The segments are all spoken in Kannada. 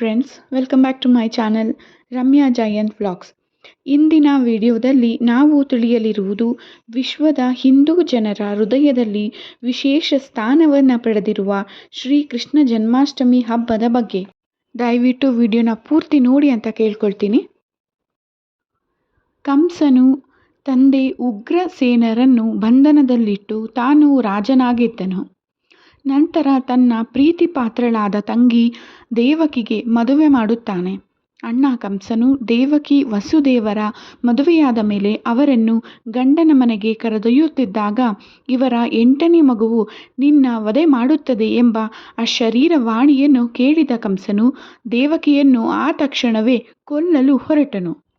Friends welcome back to my channel Ramya Jayanth vlogs ಇಂದಿನ ವಿಡಿಯೋದಲ್ಲಿ ನಾವು ತಿಳಿಯಲಿರುವುದು ವಿಶ್ವದ ಹಿಂದೂ ಜನರ ಹೃದಯದಲ್ಲಿ ವಿಶೇಷ ಸ್ಥಾನವನ್ನು ಪಡೆದಿರುವ ಶ್ರೀ ಕೃಷ್ಣ ಜನ್ಮಾಷ್ಟಮಿ ಹಬ್ಬದ ಬಗ್ಗೆ. ದಯವಿಟ್ಟು ವಿಡಿಯೋನ ಪೂರ್ತಿ ನೋಡಿ ಅಂತ ಕೇಳ್ಕೊಳ್ತೀನಿ. ಕಂಸನು ತಂದೆ ಉಗ್ರಸೇನರನ್ನು ಬಂಧನದಲ್ಲಿಟ್ಟು ತಾನು ರಾಜನಾಗಿದ್ದನು. ನಂತರ ತನ್ನ ಪ್ರೀತಿ ಪಾತ್ರಳಾದ ತಂಗಿ ದೇವಕಿಗೆ ಮದುವೆ ಮಾಡುತ್ತಾನೆ. ಅಣ್ಣ ಕಂಸನು ದೇವಕಿ ವಸುದೇವರ ಮದುವೆಯಾದ ಮೇಲೆ ಅವರನ್ನು ಗಂಡನ ಮನೆಗೆ ಕರೆದೊಯ್ಯುತ್ತಿದ್ದಾಗ, ಇವರ ಎಂಟನೇ ಮಗುವು ನಿನ್ನ ವಧೆ ಮಾಡುತ್ತದೆ ಎಂಬ ಆ ಶರೀರ ವಾಣಿಯನ್ನು ಕೇಳಿದ ಕಂಸನು ದೇವಕಿಯನ್ನು ಆ ತಕ್ಷಣವೇ ಕೊಲ್ಲಲು ಹೊರಟನು.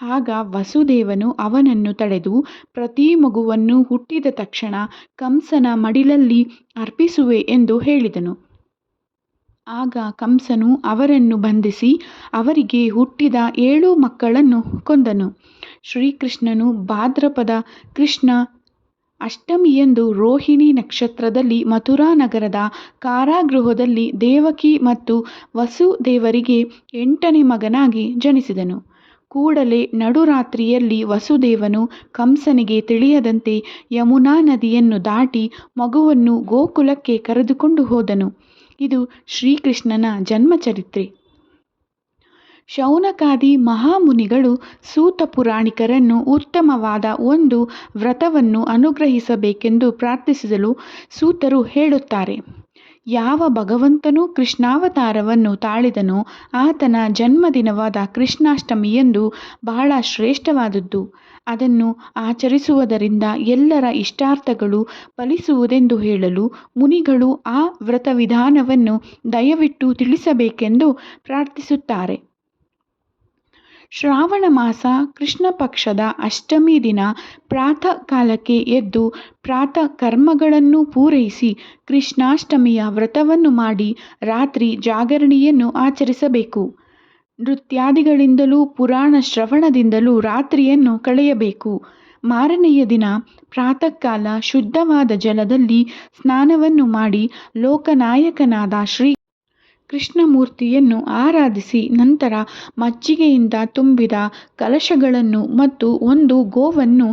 ಆಗ ವಸುದೇವನು ಅವನನ್ನು ತಡೆದು ಪ್ರತಿ ಮಗುವನ್ನು ಹುಟ್ಟಿದ ತಕ್ಷಣ ಕಂಸನ ಮಡಿಲಲ್ಲಿ ಅರ್ಪಿಸುವೆ ಎಂದು ಹೇಳಿದನು. ಆಗ ಕಂಸನು ಅವರನ್ನು ಬಂಧಿಸಿ ಅವರಿಗೆ ಹುಟ್ಟಿದ ಏಳು ಮಕ್ಕಳನ್ನು ಕೊಂದನು. ಶ್ರೀಕೃಷ್ಣನು ಭಾದ್ರಪದ ಕೃಷ್ಣ ಅಷ್ಟಮಿಯಂದು ರೋಹಿಣಿ ನಕ್ಷತ್ರದಲ್ಲಿ ಮಥುರಾ ನಗರದ ಕಾರಾಗೃಹದಲ್ಲಿ ದೇವಕಿ ಮತ್ತು ವಸುದೇವರಿಗೆ ಎಂಟನೇ ಮಗನಾಗಿ ಜನಿಸಿದನು. ಕೂಡಲೇ ನಡುರಾತ್ರಿಯಲ್ಲಿ ವಸುದೇವನು ಕಂಸನಿಗೆ ತಿಳಿಯದಂತೆ ಯಮುನಾ ನದಿಯನ್ನು ದಾಟಿ ಮಗುವನ್ನು ಗೋಕುಲಕ್ಕೆ ಕರೆದುಕೊಂಡು ಹೋದನು. ಇದು ಶ್ರೀಕೃಷ್ಣನ ಜನ್ಮಚರಿತ್ರೆ. ಶೌನಕಾದಿ ಮಹಾಮುನಿಗಳು ಸೂತ ಪುರಾಣಿಕರನ್ನು ಉತ್ತಮವಾದ ಒಂದು ವ್ರತವನ್ನು ಅನುಗ್ರಹಿಸಬೇಕೆಂದು ಪ್ರಾರ್ಥಿಸಿದಲು ಸೂತರು ಹೇಳುತ್ತಾರೆ. ಯಾವ ಭಗವಂತನು ಕೃಷ್ಣಾವತಾರವನ್ನು ತಾಳಿದನೋ ಆತನ ಜನ್ಮದಿನವಾದ ಕೃಷ್ಣಾಷ್ಟಮಿಯೆಂದು ಬಹಳ ಶ್ರೇಷ್ಠವಾದದ್ದು. ಅದನ್ನು ಆಚರಿಸುವುದರಿಂದ ಎಲ್ಲರ ಇಷ್ಟಾರ್ಥಗಳು ಫಲಿಸುವುದೆಂದು ಹೇಳಲು ಮುನಿಗಳು ಆ ವ್ರತವಿಧಾನವನ್ನು ದಯವಿಟ್ಟು ತಿಳಿಸಬೇಕೆಂದು ಪ್ರಾರ್ಥಿಸುತ್ತಾರೆ. ಶ್ರಾವಣ ಮಾಸ ಕೃಷ್ಣ ಪಕ್ಷದ ಅಷ್ಟಮಿ ದಿನ ಪ್ರಾತಃ ಕಾಲಕ್ಕೆ ಎದ್ದು ಪ್ರಾತಃ ಕರ್ಮಗಳನ್ನು ಪೂರೈಸಿ ಕೃಷ್ಣಾಷ್ಟಮಿಯ ವ್ರತವನ್ನು ಮಾಡಿ ರಾತ್ರಿ ಜಾಗರಣೆಯನ್ನು ಆಚರಿಸಬೇಕು. ನೃತ್ಯಾದಿಗಳಿಂದಲೂ ಪುರಾಣ ಶ್ರವಣದಿಂದಲೂ ರಾತ್ರಿಯನ್ನು ಕಳೆಯಬೇಕು. ಮಾರನೆಯ ದಿನ ಪ್ರಾತಃಕಾಲ ಶುದ್ಧವಾದ ಜಲದಲ್ಲಿ ಸ್ನಾನವನ್ನು ಮಾಡಿ ಲೋಕನಾಯಕನಾದ ಶ್ರೀ ಕೃಷ್ಣಮೂರ್ತಿಯನ್ನು ಆರಾಧಿಸಿ ನಂತರ ಮಜ್ಜಿಗೆಯಿಂದ ತುಂಬಿದ ಕಲಶಗಳನ್ನು ಮತ್ತು ಒಂದು ಗೋವನ್ನು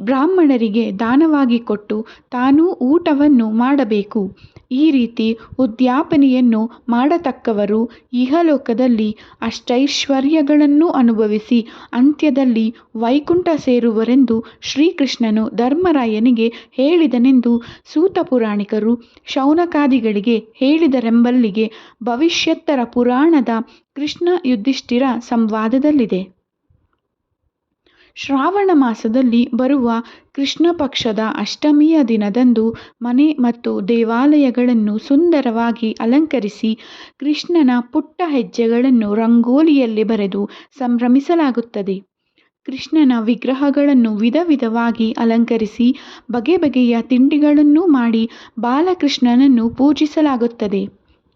ಬ್ರಾಹ್ಮಣರಿಗೆ ದಾನವಾಗಿ ಕೊಟ್ಟು ತಾನೂ ಊಟವನ್ನು ಮಾಡಬೇಕು. ಈ ರೀತಿ ಉದ್ಯಾಪನೆಯನ್ನು ಮಾಡತಕ್ಕವರು ಇಹಲೋಕದಲ್ಲಿ ಅಷ್ಟೈಶ್ವರ್ಯಗಳನ್ನು ಅನುಭವಿಸಿ ಅಂತ್ಯದಲ್ಲಿ ವೈಕುಂಠ ಸೇರುವರೆಂದು ಶ್ರೀಕೃಷ್ಣನು ಧರ್ಮರಾಯನಿಗೆ ಹೇಳಿದನೆಂದು ಸೂತ ಪುರಾಣಿಕರು ಶೌನಕಾದಿಗಳಿಗೆ ಹೇಳಿದರೆಂಬಲ್ಲಿಗೆ ಭವಿಷ್ಯತ್ತರ ಪುರಾಣದ ಕೃಷ್ಣ ಯುಧಿಷ್ಠಿರ ಸಂವಾದದಲ್ಲಿದೆ. ಶ್ರಾವಣ ಮಾಸದಲ್ಲಿ ಬರುವ ಕೃಷ್ಣ ಪಕ್ಷದ ಅಷ್ಟಮಿಯ ದಿನದಂದು ಮನೆ ಮತ್ತು ದೇವಾಲಯಗಳನ್ನು ಸುಂದರವಾಗಿ ಅಲಂಕರಿಸಿ ಕೃಷ್ಣನ ಪುಟ್ಟ ಹೆಜ್ಜೆಗಳನ್ನು ರಂಗೋಲಿಯಲ್ಲಿ ಬರೆದು ಸಂಭ್ರಮಿಸಲಾಗುತ್ತದೆ. ಕೃಷ್ಣನ ವಿಗ್ರಹಗಳನ್ನು ವಿಧ ವಿಧವಾಗಿ ಅಲಂಕರಿಸಿ ಬಗೆ ಬಗೆಯ ತಿಂಡಿಗಳನ್ನು ಮಾಡಿ ಬಾಲಕೃಷ್ಣನನ್ನು ಪೂಜಿಸಲಾಗುತ್ತದೆ.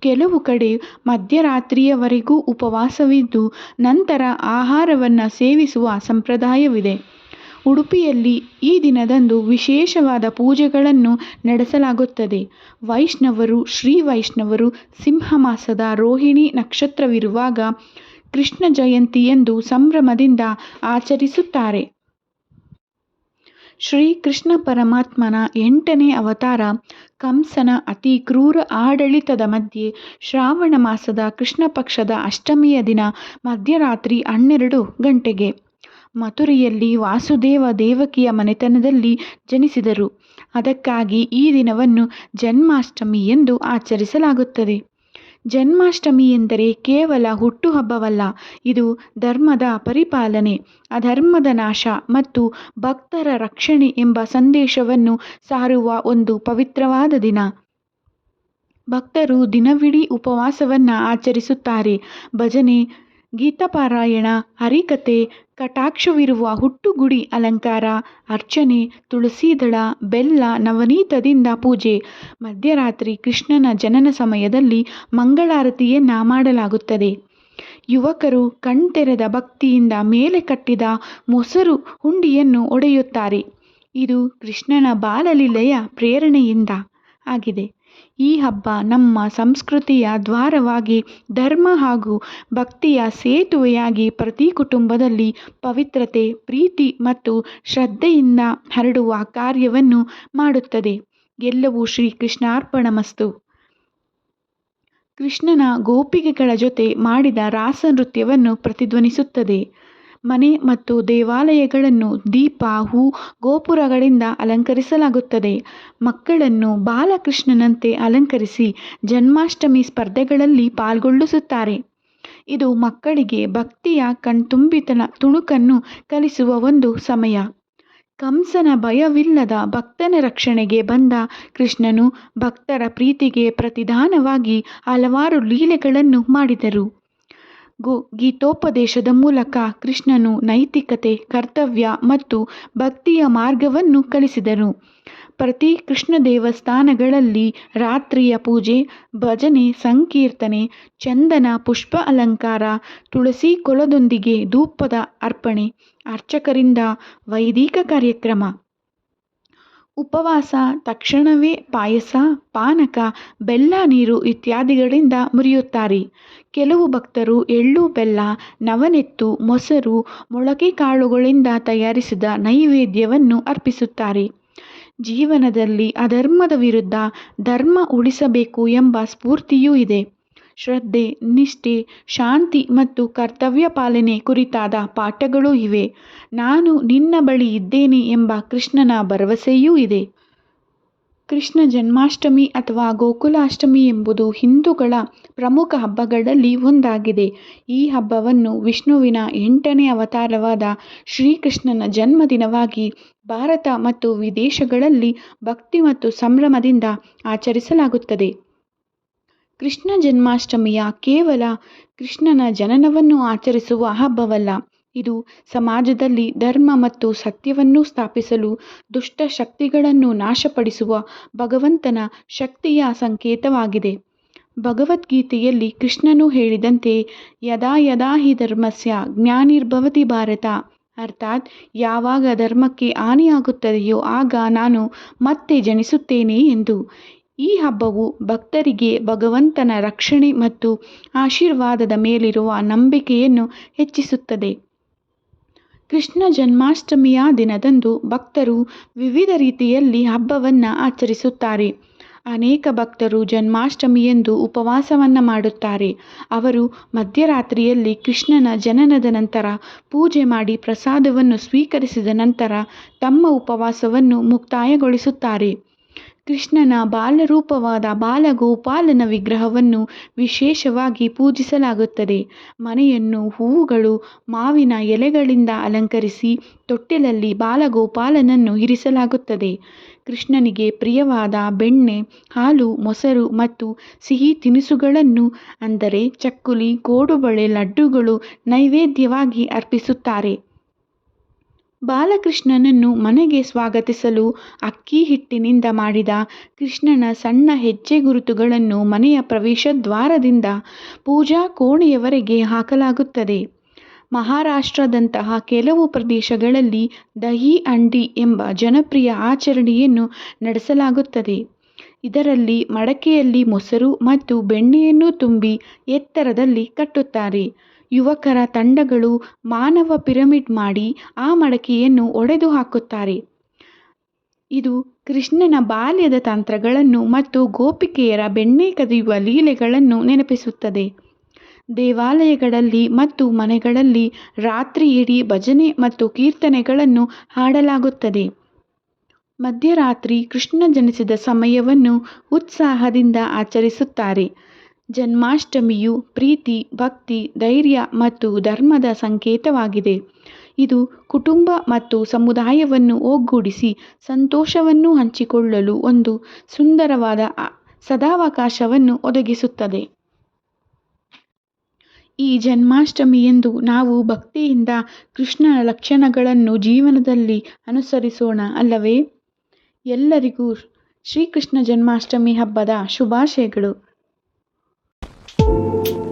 ಕೆಲವು ಕಡೆ ಮಧ್ಯರಾತ್ರಿಯವರೆಗೂ ಉಪವಾಸವಿದ್ದು ನಂತರ ಆಹಾರವನ್ನು ಸೇವಿಸುವ ಸಂಪ್ರದಾಯವಿದೆ. ಉಡುಪಿಯಲ್ಲಿ ಈ ದಿನದಂದು ವಿಶೇಷವಾದ ಪೂಜೆಗಳನ್ನು ನಡೆಸಲಾಗುತ್ತದೆ. ವೈಷ್ಣವರು, ಶ್ರೀ ವೈಷ್ಣವರು ಸಿಂಹಮಾಸದ ರೋಹಿಣಿ ನಕ್ಷತ್ರವಿರುವಾಗ ಕೃಷ್ಣ ಜಯಂತಿ ಎಂದು ಸಂಭ್ರಮದಿಂದ ಆಚರಿಸುತ್ತಾರೆ. ಶ್ರೀ ಕೃಷ್ಣ ಪರಮಾತ್ಮನ ಎಂಟನೇ ಅವತಾರ ಕಂಸನ ಅತಿ ಕ್ರೂರ ಆಡಳಿತದ ಮಧ್ಯೆ ಶ್ರಾವಣ ಮಾಸದ ಕೃಷ್ಣ ಪಕ್ಷದ ಅಷ್ಟಮಿಯ ದಿನ ಮಧ್ಯರಾತ್ರಿ ಹನ್ನೆರಡು ಗಂಟೆಗೆ. ಮಥುರೆಯಲ್ಲಿ ವಾಸುದೇವ ದೇವಕಿಯ ಮನೆತನದಲ್ಲಿ ಜನಿಸಿದರು. ಅದಕ್ಕಾಗಿ ಈ ದಿನವನ್ನು ಜನ್ಮಾಷ್ಟಮಿ ಎಂದು ಆಚರಿಸಲಾಗುತ್ತದೆ. ಜನ್ಮಾಷ್ಟಮಿ ಎಂದರೆ ಕೇವಲ ಹುಟ್ಟುಹಬ್ಬವಲ್ಲ, ಇದು ಧರ್ಮದ ಪರಿಪಾಲನೆ, ಅಧರ್ಮದ ನಾಶ ಮತ್ತು ಭಕ್ತರ ರಕ್ಷಣೆ ಎಂಬ ಸಂದೇಶವನ್ನು ಸಾರುವ ಒಂದು ಪವಿತ್ರವಾದ ದಿನ. ಭಕ್ತರು ದಿನವಿಡೀ ಉಪವಾಸವನ್ನು ಆಚರಿಸುತ್ತಾರೆ. ಭಜನೆ ಗೀತಪಾರಾಯಣ ಹರಿಕಥೆ ಕಟಾಕ್ಷವಿರುವ ಹುಟ್ಟುಗುಡಿ ಅಲಂಕಾರ, ಅರ್ಚನೆ, ತುಳಸಿದಳ, ಬೆಲ್ಲ, ನವನೀತದಿಂದ ಪೂಜೆ. ಮಧ್ಯರಾತ್ರಿ ಕೃಷ್ಣನ ಜನನ ಸಮಯದಲ್ಲಿ ಮಂಗಳಾರತಿಯನ್ನು ಮಾಡಲಾಗುತ್ತದೆ. ಯುವಕರು ಕಣ್ತೆರೆದ ಭಕ್ತಿಯಿಂದ ಮೇಲೆ ಕಟ್ಟಿದ ಮೊಸರು ಹುಂಡಿಯನ್ನು ಒಡೆಯುತ್ತಾರೆ. ಇದು ಕೃಷ್ಣನ ಬಾಲಲೀಲೆಯ ಪ್ರೇರಣೆಯಿಂದ ಆಗಿದೆ. ಈ ಹಬ್ಬ ನಮ್ಮ ಸಂಸ್ಕೃತಿಯ ದ್ವಾರವಾಗಿ, ಧರ್ಮ ಹಾಗೂ ಭಕ್ತಿಯ ಸೇತುವೆಯಾಗಿ ಪ್ರತಿ ಕುಟುಂಬದಲ್ಲಿ ಪವಿತ್ರತೆ, ಪ್ರೀತಿ ಮತ್ತು ಶ್ರದ್ಧೆಯಿಂದ ಹರಡುವ ಕಾರ್ಯವನ್ನು ಮಾಡುತ್ತದೆ. ಎಲ್ಲವೂ ಶ್ರೀ ಕೃಷ್ಣಾರ್ಪಣಮಸ್ತು ಕೃಷ್ಣನ ಗೋಪಿಗೆಗಳ ಜೊತೆ ಮಾಡಿದ ರಾಸ ನೃತ್ಯವನ್ನು ಪ್ರತಿಧ್ವನಿಸುತ್ತದೆ. ಮನೆ ಮತ್ತು ದೇವಾಲಯಗಳನ್ನು ದೀಪ, ಹೂ, ಗೋಪುರಗಳಿಂದ ಅಲಂಕರಿಸಲಾಗುತ್ತದೆ. ಮಕ್ಕಳನ್ನು ಬಾಲಕೃಷ್ಣನಂತೆ ಅಲಂಕರಿಸಿ ಜನ್ಮಾಷ್ಟಮಿ ಸ್ಪರ್ಧೆಗಳಲ್ಲಿ ಪಾಲ್ಗೊಳ್ಳಿಸುತ್ತಾರೆ ಇದು ಮಕ್ಕಳಿಗೆ ಭಕ್ತಿಯ ಕಣ್ತುಂಬಿತನ, ತುಣುಕನ್ನು ಕಲಿಸುವ ಒಂದು ಸಮಯ. ಕಂಸನ ಭಯವಿಲ್ಲದ ಭಕ್ತನ ರಕ್ಷಣೆಗೆ ಬಂದ ಕೃಷ್ಣನು ಭಕ್ತರ ಪ್ರೀತಿಗೆ ಪ್ರತಿದಾನವಾಗಿ ಹಲವಾರು ಲೀಲೆಗಳನ್ನು ಮಾಡಿದರು. ಗೋ ಗೀತೋಪದೇಶದ ಮೂಲಕ ಕೃಷ್ಣನು ನೈತಿಕತೆ, ಕರ್ತವ್ಯ ಮತ್ತು ಭಕ್ತಿಯ ಮಾರ್ಗವನ್ನು ಕಲಿಸಿದರು ಪ್ರತಿ ಕೃಷ್ಣ ದೇವಸ್ಥಾನಗಳಲ್ಲಿ ರಾತ್ರಿಯ ಪೂಜೆ, ಭಜನೆ, ಸಂಕೀರ್ತನೆ, ಚಂದನ, ಪುಷ್ಪ ಅಲಂಕಾರ, ತುಳಸಿ ಕೊಲದೊಂದಿಗೆ ಧೂಪದ ಅರ್ಪಣೆ, ಅರ್ಚಕರಿಂದ ವೈದಿಕ ಕಾರ್ಯಕ್ರಮ. ಉಪವಾಸ, ತಕ್ಷಣವೇ ಪಾಯಸ, ಪಾನಕ, ಬೆಲ್ಲ, ನೀರು ಇತ್ಯಾದಿಗಳಿಂದ ಮುರಿಯುತ್ತಾರೆ. ಕೆಲವು ಭಕ್ತರು ಎಳ್ಳು, ಬೆಲ್ಲ, ನವನೆತ್ತು, ಮೊಸರು, ಮೊಳಕೆ ಕಾಳುಗಳಿಂದ ತಯಾರಿಸಿದ ನೈವೇದ್ಯವನ್ನು ಅರ್ಪಿಸುತ್ತಾರೆ. ಜೀವನದಲ್ಲಿ ಅಧರ್ಮದ ವಿರುದ್ಧ ಧರ್ಮ ಉಳಿಸಬೇಕು ಎಂಬ ಸ್ಫೂರ್ತಿಯೂ ಇದೆ. ಶ್ರದ್ಧೆ, ನಿಷ್ಠೆ, ಶಾಂತಿ ಮತ್ತು ಕರ್ತವ್ಯ ಪಾಲನೆ ಕುರಿತಾದ ಪಾಠಗಳೂ ಇವೆ. ನಾನು ನಿನ್ನ ಬಳಿ ಇದ್ದೇನೆ ಎಂಬ ಕೃಷ್ಣನ ಭರವಸೆಯೂ ಇದೆ. ಕೃಷ್ಣ ಜನ್ಮಾಷ್ಟಮಿ ಅಥವಾ ಗೋಕುಲಾಷ್ಟಮಿ ಎಂಬುದು ಹಿಂದೂಗಳ ಪ್ರಮುಖ ಹಬ್ಬಗಳಲ್ಲಿ ಒಂದಾಗಿದೆ. ಈ ಹಬ್ಬವನ್ನು ವಿಷ್ಣುವಿನ ಎಂಟನೇ ಅವತಾರವಾದ ಶ್ರೀಕೃಷ್ಣನ ಜನ್ಮದಿನವಾಗಿ ಭಾರತ ಮತ್ತು ವಿದೇಶಗಳಲ್ಲಿ ಭಕ್ತಿ ಮತ್ತು ಸಂಭ್ರಮದಿಂದ ಆಚರಿಸಲಾಗುತ್ತದೆ. ಕೃಷ್ಣ ಜನ್ಮಾಷ್ಟಮಿಯ ಕೇವಲ ಕೃಷ್ಣನ ಜನನವನ್ನು ಆಚರಿಸುವ ಹಬ್ಬವಲ್ಲ. ಇದು ಸಮಾಜದಲ್ಲಿ ಧರ್ಮ ಮತ್ತು ಸತ್ಯವನ್ನು ಸ್ಥಾಪಿಸಲು ದುಷ್ಟ ಶಕ್ತಿಗಳನ್ನು ನಾಶಪಡಿಸುವ ಭಗವಂತನ ಶಕ್ತಿಯ ಸಂಕೇತವಾಗಿದೆ. ಭಗವದ್ಗೀತೆಯಲ್ಲಿ ಕೃಷ್ಣನು ಹೇಳಿದಂತೆ, ಯದಾ ಯದಾ ಹಿ ಧರ್ಮಸ್ಯ ಜ್ಞಾನಿರ್ಭವತಿ ಭಾರತ. ಅರ್ಥಾತ್ ಯಾವಾಗ ಧರ್ಮಕ್ಕೆ ಹಾನಿಯಾಗುತ್ತದೆಯೋ ಆಗ ನಾನು ಮತ್ತೆ ಜನಿಸುತ್ತೇನೆ ಎಂದು. ಈ ಹಬ್ಬವು ಭಕ್ತರಿಗೆ ಭಗವಂತನ ರಕ್ಷಣೆ ಮತ್ತು ಆಶೀರ್ವಾದದ ಮೇಲಿರುವ ನಂಬಿಕೆಯನ್ನು ಹೆಚ್ಚಿಸುತ್ತದೆ. ಕೃಷ್ಣ ಜನ್ಮಾಷ್ಟಮಿಯ ದಿನದಂದು ಭಕ್ತರು ವಿವಿಧ ರೀತಿಯಲ್ಲಿ ಹಬ್ಬವನ್ನು ಆಚರಿಸುತ್ತಾರೆ. ಅನೇಕ ಭಕ್ತರು ಜನ್ಮಾಷ್ಟಮಿಯೆಂದು ಉಪವಾಸವನ್ನು ಮಾಡುತ್ತಾರೆ. ಅವರು ಮಧ್ಯರಾತ್ರಿಯಲ್ಲಿ ಕೃಷ್ಣನ ಜನನದ ನಂತರ ಪೂಜೆ ಮಾಡಿ ಪ್ರಸಾದವನ್ನು ಸ್ವೀಕರಿಸಿದ ನಂತರ ತಮ್ಮ ಉಪವಾಸವನ್ನು ಮುಕ್ತಾಯಗೊಳಿಸುತ್ತಾರೆ. ಕೃಷ್ಣನ ಬಾಲರೂಪವಾದ ಬಾಲಗೋಪಾಲನ ವಿಗ್ರಹವನ್ನು ವಿಶೇಷವಾಗಿ ಪೂಜಿಸಲಾಗುತ್ತದೆ. ಮನೆಯನ್ನು ಹೂವುಗಳು ಮಾವಿನ ಎಲೆಗಳಿಂದ ಅಲಂಕರಿಸಿ ತೊಟ್ಟಿಲಲ್ಲಿ ಬಾಲಗೋಪಾಲನನ್ನು ಇರಿಸಲಾಗುತ್ತದೆ. ಕೃಷ್ಣನಿಗೆ ಪ್ರಿಯವಾದ ಬೆಣ್ಣೆ, ಹಾಲು, ಮೊಸರು ಮತ್ತು ಸಿಹಿ ತಿನಿಸುಗಳನ್ನು, ಅಂದರೆ ಚಕ್ಕುಲಿ ಕೋಡುಬಳೆ ಲಡ್ಡುಗಳು ನೈವೇದ್ಯವಾಗಿ ಅರ್ಪಿಸುತ್ತಾರೆ. ಬಾಲಕೃಷ್ಣನನ್ನು ಮನೆಗೆ ಸ್ವಾಗತಿಸಲು ಅಕ್ಕಿ ಹಿಟ್ಟಿನಿಂದ ಮಾಡಿದ ಕೃಷ್ಣನ ಸಣ್ಣ ಹೆಜ್ಜೆ ಗುರುತುಗಳನ್ನು ಮನೆಯ ಪ್ರವೇಶ ದ್ವಾರದಿಂದ ಪೂಜಾ ಕೋಣೆಯವರೆಗೆ ಹಾಕಲಾಗುತ್ತದೆ. ಮಹಾರಾಷ್ಟ್ರದಂತಹ ಕೆಲವು ಪ್ರದೇಶಗಳಲ್ಲಿ ದಹಿ ಅಂಡಿ ಎಂಬ ಜನಪ್ರಿಯ ಆಚರಣೆಯನ್ನು ನಡೆಸಲಾಗುತ್ತದೆ. ಇದರಲ್ಲಿ ಮಡಕೆಯಲ್ಲಿ ಮೊಸರು ಮತ್ತು ಬೆಣ್ಣೆಯನ್ನು ತುಂಬಿ ಎತ್ತರದಲ್ಲಿ ಕಟ್ಟುತ್ತಾರೆ. ಯುವಕರ ತಂಡಗಳು ಮಾನವ ಪಿರಮಿಡ್ ಮಾಡಿ ಆ ಮಡಕೆಯನ್ನು ಒಡೆದು ಹಾಕುತ್ತಾರೆ. ಇದು ಕೃಷ್ಣನ ಬಾಲ್ಯದ ತಂತ್ರಗಳನ್ನು ಮತ್ತು ಗೋಪಿಕೆಯರ ಬೆಣ್ಣೆ ಕದಿಯುವ ಲೀಲೆಗಳನ್ನು ನೆನಪಿಸುತ್ತದೆ. ದೇವಾಲಯಗಳಲ್ಲಿ ಮತ್ತು ಮನೆಗಳಲ್ಲಿ ರಾತ್ರಿಯಿಡೀ ಭಜನೆ ಮತ್ತು ಕೀರ್ತನೆಗಳನ್ನು ಹಾಡಲಾಗುತ್ತದೆ. ಮಧ್ಯರಾತ್ರಿ ಕೃಷ್ಣ ಜನಿಸಿದ ಸಮಯವನ್ನು ಉತ್ಸಾಹದಿಂದ ಆಚರಿಸುತ್ತಾರೆ. ಜನ್ಮಾಷ್ಟಮಿಯು ಪ್ರೀತಿ, ಭಕ್ತಿ, ಧೈರ್ಯ ಮತ್ತು ಧರ್ಮದ ಸಂಕೇತವಾಗಿದೆ. ಇದು ಕುಟುಂಬ ಮತ್ತು ಸಮುದಾಯವನ್ನು ಒಗ್ಗೂಡಿಸಿ ಸಂತೋಷವನ್ನು ಹಂಚಿಕೊಳ್ಳಲು ಒಂದು ಸುಂದರವಾದ ಸದಾವಕಾಶವನ್ನು ಒದಗಿಸುತ್ತದೆ. ಈ ಜನ್ಮಾಷ್ಟಮಿ ಎಂದು ನಾವು ಭಕ್ತಿಯಿಂದ ಕೃಷ್ಣನ ಲಕ್ಷಣಗಳನ್ನು ಜೀವನದಲ್ಲಿ ಅನುಸರಿಸೋಣ ಅಲ್ಲವೇ? ಎಲ್ಲರಿಗೂ ಶ್ರೀಕೃಷ್ಣ ಜನ್ಮಾಷ್ಟಮಿ ಹಬ್ಬದ ಶುಭಾಶಯಗಳು. you